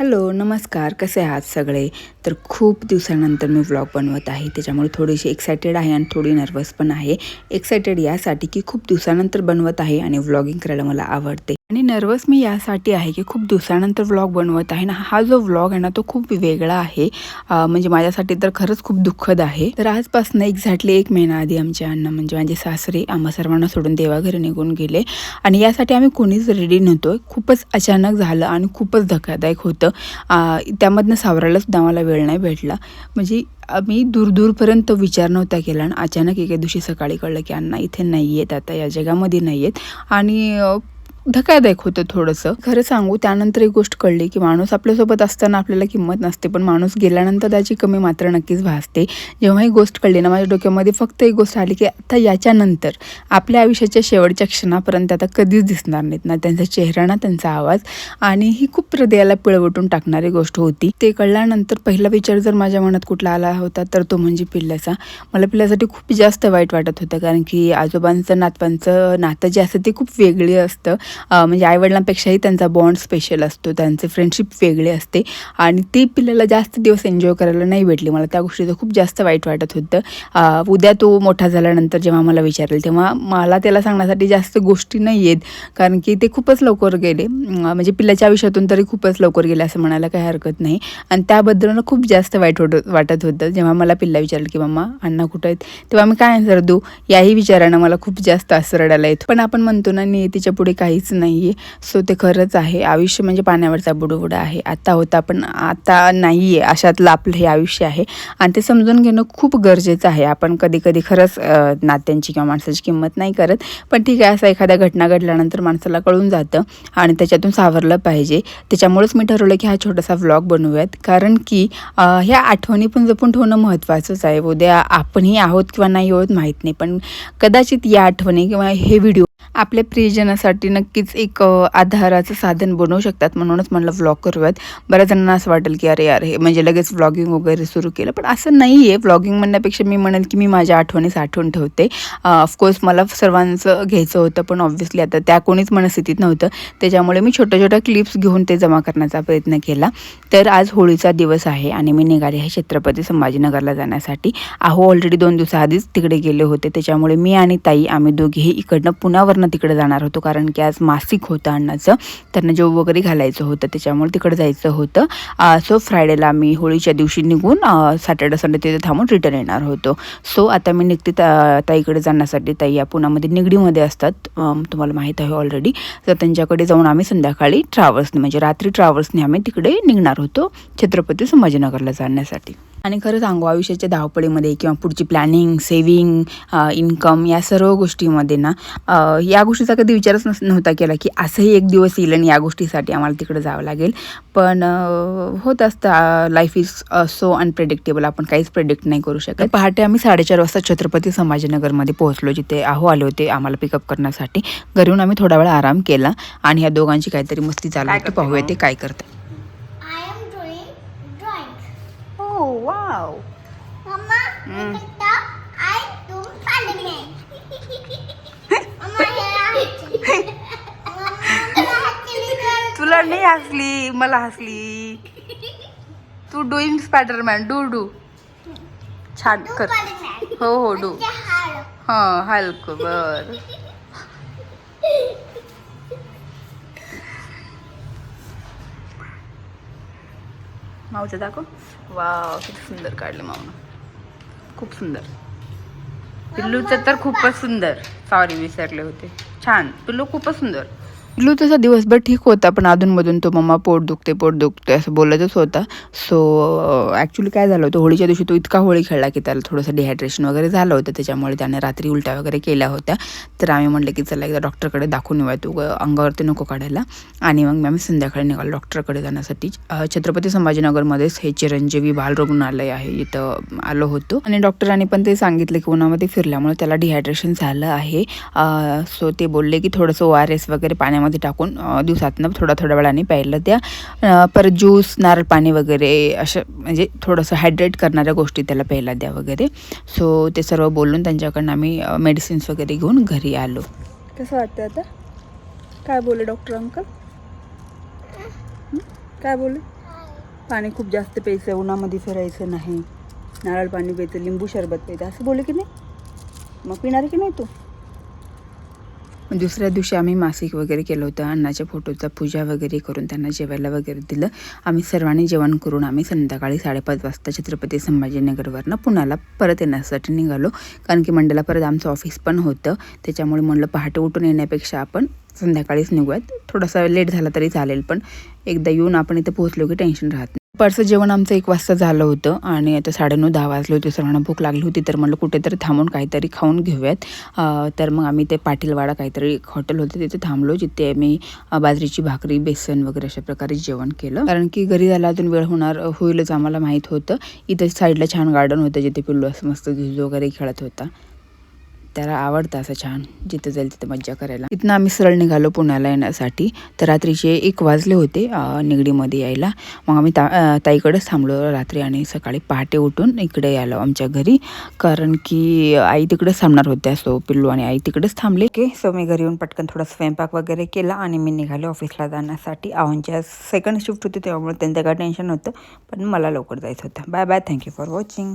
Hello नमस्कार. कसे आहात सगळे? तर खूप दिवसानंतर मी व्लॉग बनवत आहे. त्याच्यामुळे थोडीशी एक्सायटेड आहे आणि थोडी नर्वस पण आहे. एक्सायटेड यासाठी की खूप दिवसानंतर बनवत आहे आणि व्लॉगिंग करायला मला आवडते. आणि नर्वस मी यासाठी आहे की खूप दिवसानंतर व्लॉग बनवत आहे ना हा जो व्लॉग आहे ना तो खूप वेगळा आहे. म्हणजे माझ्यासाठी तर खरंच खूप दुःखद आहे. तर आजपासून एक्झॅक्टली एक महिना आधी आमचे अण्णा म्हणजे माझे सासरे आम्हा सर्वांना सोडून देवाघरी निघून गेले. आणि यासाठी आम्ही कोणीच रेडी नव्हतो. खूपच अचानक झालं आणि खूपच धक्कादायक होतं. त्यामधनं सावरायलासुद्धा आम्हाला वेळ नाही भेटला. म्हणजे आम्ही दूरदूरपर्यंत विचार नव्हता केला आणि अचानक एके दिवशी सकाळी कळलं की अण्णा इथे नाही आहेत आता या जगामध्ये नाही आहेत आणि धकादायक होतं थोडंसं. खरं सांगू त्यानंतर एक गोष्ट कळली की माणूस आपल्यासोबत असताना आपल्याला किंमत नसते पण माणूस गेल्यानंतर त्याची कमी मात्र नक्कीच भासते. जेव्हा ही गोष्ट कळली ना माझ्या डोक्यामध्ये फक्त एक गोष्ट आली की आता याच्यानंतर आपल्या आयुष्याच्या शेवटच्या क्षणापर्यंत आता कधीच दिसणार नाहीत ना त्यांचा चेहरा ना त्यांचा आवाज. आणि ही खूप हृदयाला पिळवटून टाकणारी गोष्ट होती. ते कळल्यानंतर पहिला विचार जर माझ्या मनात कुठला आला होता तर तो म्हणजे पिल्ल्याचा मला पिल्ल्यासाठी खूप जास्त वाईट वाटत होतं कारण की आजोबांचं नातवांचं नातं जे असतं ते खूप वेगळे असतं. म्हणजे आईवडिलांपेक्षाही त्यांचा बॉन्ड स्पेशल असतो. त्यांचे फ्रेंडशिप वेगळे असते. आणि ती पिल्ल्याला जास्त दिवस एन्जॉय करायला नाही भेटली. मला त्या गोष्टीचं खूप जास्त वाईट वाटत होतं. उद्या तो मोठा झाल्यानंतर जेव्हा मला विचारेल तेव्हा मला त्याला सांगण्यासाठी जास्त गोष्टी नाही आहेत. कारण की ते खूपच लवकर गेले. म्हणजे पिल्ल्याच्या आयुष्यातून तरी खूपच लवकर गेले असं म्हणायला काही हरकत नाही. आणि त्याबद्दल मला खूप जास्त वाईट वाटत वाटत होतं. जेव्हा मला पिल्ला विचारलं की मम्मा अण्णा कुठं आहेत? तेव्हा मी काय आन्सर देऊ? याही विचारानं मला खूप जास्त असं रडायला येतो. पण आपण म्हणतो ना नियतीच्या पुढे काही काहीच नाही आहे सो ते खरंच आहे. आयुष्य म्हणजे पाण्यावरचा बुडबुडा आहे. आत्ता होता पण आता नाही आहे अशातलं आपलं हे आयुष्य आहे. आणि ते समजून घेणं खूप गरजेचं आहे. आपण कधी कधी खरंच नात्यांची किंवा माणसाची किंमत नाही करत. पण ठीक आहे असं एखाद्या घटना घडल्यानंतर माणसाला कळून जातं आणि त्याच्यातून सावरलं पाहिजे. त्याच्यामुळेच मी ठरवलं की हा छोटासा व्लॉग बनवूयात. कारण की ह्या आठवणी पण जपून ठेवणं महत्त्वाचंच आहे. उद्या आपणही आहोत किंवा नाही आहोत माहीत नाही. पण कदाचित या आठवणी किंवा हे व्हिडिओ आपल्या प्रियजनासाठी नक्कीच एक आधाराचं साधन बनवू शकतात. म्हणूनच म्हणलं व्लॉग करूयात. बऱ्याच जणांना असं वाटेल की अरे यार हे म्हणजे लगेच व्लॉगिंग वगैरे सुरू केलं. पण असं नाही आहे व्लॉगिंग म्हणण्यापेक्षा मी म्हणेल की मी माझ्या आठवणी साठवून ठेवते. ऑफकोर्स मला सर्वांचं घ्यायचं होतं पण ऑब्व्हियसली आता त्या कोणीच मनस्थितीत नव्हतं. त्याच्यामुळे मी छोट्या छोट्या क्लिप्स घेऊन ते जमा करण्याचा प्रयत्न केला. तर आज होळीचा दिवस आहे आणि मी निघाले आहे छत्रपती संभाजीनगरला जाण्यासाठी. अहो ऑलरेडी दोन दिवसाआधीच तिकडे गेले होते. त्याच्यामुळे मी आणि ताई आम्ही दोघेही इकडनं पुण्यावरनं तिकडे जाणार होतो. कारण की आज मासिक होतं अण्णाचं त्यांना जेव वगैरे घालायचं होतं त्याच्यामुळे तिकडे जायचं होतं. सो फ्रायडेला आम्ही होळीच्या दिवशी निघून सॅटर्डे संडे तिथे थांबून रिटर्न येणार होतो. सो आता मी निघते ता ताईकडे जाण्यासाठी. ताई या पुण्यामध्ये निगडीमध्ये असतात. तुम्हाला माहीत आहे ऑलरेडी तर त्यांच्याकडे जाऊन आम्ही संध्याकाळी ट्रॅव्हल्सने म्हणजे रात्री ट्रॅव्हल्सने आम्ही तिकडे निघणार होतो छत्रपती संभाजीनगरला जाण्यासाठी. आणि खरं सांगू आयुष्याच्या धावपळीमध्ये किंवा पुढची प्लॅनिंग सेविंग इन्कम या सर्व गोष्टीमध्ये ना या गोष्टीचा कधी विचारच नस नव्हता केला की असंही एक दिवस येईल आणि या गोष्टीसाठी आम्हाला तिकडे जावं लागेल. पण होत असतं लाईफ इज सो अनप्रेडिक्टेबल आपण काहीच प्रेडिक्ट नाही करू शकत. पहाटे आम्ही साडेचार वाजता छत्रपती संभाजीनगरमध्ये पोहोचलो. जिथे आहो आले होते आम्हाला पिकअप करण्यासाठी. घरी येऊन आम्ही थोडा वेळ आराम केला आणि ह्या दोघांची काहीतरी मस्ती चालू होती. पाहूया ते काय करतात. तुला नाही हसली मला हसली तू डुईंग स्पायडरमॅन डू डू छान कर. हो हो डू. हा हलक बर माऊचं दाखव वाव किती सुंदर काढले माऊनं खूप सुंदर. पिल्लूचं तर खूपच सुंदर. सॉरी विसरले होते. छान. पिल्लू खूपच सुंदर. पिल्लू तसा दिवसभर ठीक होता पण अधूनमधून तो मम्मा पोट दुखते पोट दुखते असं बोलतच होता. सो ॲक्च्युली uh, काय झालं होतं होळीच्या दिवशी तो इतका होळी खेळला की त्याला थोडंसं डिहायड्रेशन वगैरे झालं होतं त्याच्यामुळे त्याने रात्री उलट्या वगैरे केल्या होत्या. तर आम्ही म्हटलं की चला एकदा डॉक्टरकडे दाखवून येऊया तू अंगावरती नको काढायला. आणि मग आम्ही संध्याकाळी निघालो डॉक्टरकडे जाण्यासाठी. छत्रपती संभाजीनगरमध्येच हे चिरंजीवी बाल रुग्णालय आहे इथं आलो होतो. आणि डॉक्टरांनी पण ते सांगितलं की उन्हामध्ये फिरल्यामुळे त्याला डिहायड्रेशन झालं आहे. सो ते बोलले की थोडंसं ओ आर एस वगैरे पाण्यामध्ये टाकून दिवसातनं थोडा थोड्या वेळाने प्यायला द्या. परत ज्यूस नारळ पाणी वगैरे असं म्हणजे थोडंसं हायड्रेट करणाऱ्या गोष्टी त्याला प्यायला द्या वगैरे. सो ते सर्व बोलून त्यांच्याकडनं आम्ही मेडिसिन्स वगैरे घेऊन घरी आलो. कसं वाटतं आता? काय बोलले डॉक्टर अंकल? काय बोलले? पाणी खूप जास्त प्यायचं उन्हामध्ये फिरायचं नाही. नारळ पाणी प्यायचं लिंबू सरबत प्यायचं असं बोलले की नाही? मग पिणार की नाही तू? दुसऱ्या दिवशी आम्ही मासिक वगैरे केलं होतं. अण्णाच्या फोटोचा पूजा वगैरे करून त्यांना जेवायला वगैरे दिलं. आम्ही सर्वांनी जेवण करून आम्ही संध्याकाळी साडेपाच वाजता छत्रपती संभाजीनगरवरनं पुण्याला परत येण्यासाठी निघालो. कारण की मंडळाला परत आमचं ऑफिस पण होतं. त्याच्यामुळे म्हणलं पहाटे उठून येण्यापेक्षा आपण संध्याकाळीच निघूयात. थोडासा लेट झाला तरी चालेल पण एकदा येऊन आपण इथे पोहोचलो की टेन्शन राहत नाही. परचं जेवण आमचं एक वाजता झालं होतं आणि आता साडेनऊ दहा वाजले होते. सर्वांना भूक लागली होती तर म्हणलं कुठेतरी थांबून काहीतरी खाऊन घेऊयात. तर मग आम्ही ते पाटीलवाडा काहीतरी एक हॉटेल होतं तिथे थांबलो. जिथे आम्ही बाजरीची भाकरी बेसन वगैरे अशा प्रकारे जेवण केलं. कारण की घरी झाला अजून वेळ होणार होईलच आम्हाला माहीत होतं. इथं साईडला छान गार्डन होतं जिथे पिल्लू असं मस्त झुजू वगैरे खेळत होता. त्याला आवडतं असं छान. जिथं जाईल तिथं मज्जा करायला. तिथनं आम्ही सरळ निघालो पुण्याला येण्यासाठी. तर रात्रीचे एक वाजले होते निगडीमध्ये यायला. मग आम्ही ता ताईकडेच थांबलो रात्री आणि सकाळी पहाटे उठून इकडे आलो आमच्या घरी. कारण की आई तिकडेच थांबणार होत्या सो पिल्लू आणि आई तिकडेच थांबले. ओके सो मी घरी येऊन पटकन थोडा स्वयंपाक वगैरे केला आणि मी निघाले ऑफिसला जाण्यासाठी. आव्हानच्या सेकंड शिफ्ट होती त्यामुळे त्यांचं काय टेन्शन नव्हतं. पण मला लवकर जायचं होतं. Bye bye thank you for watching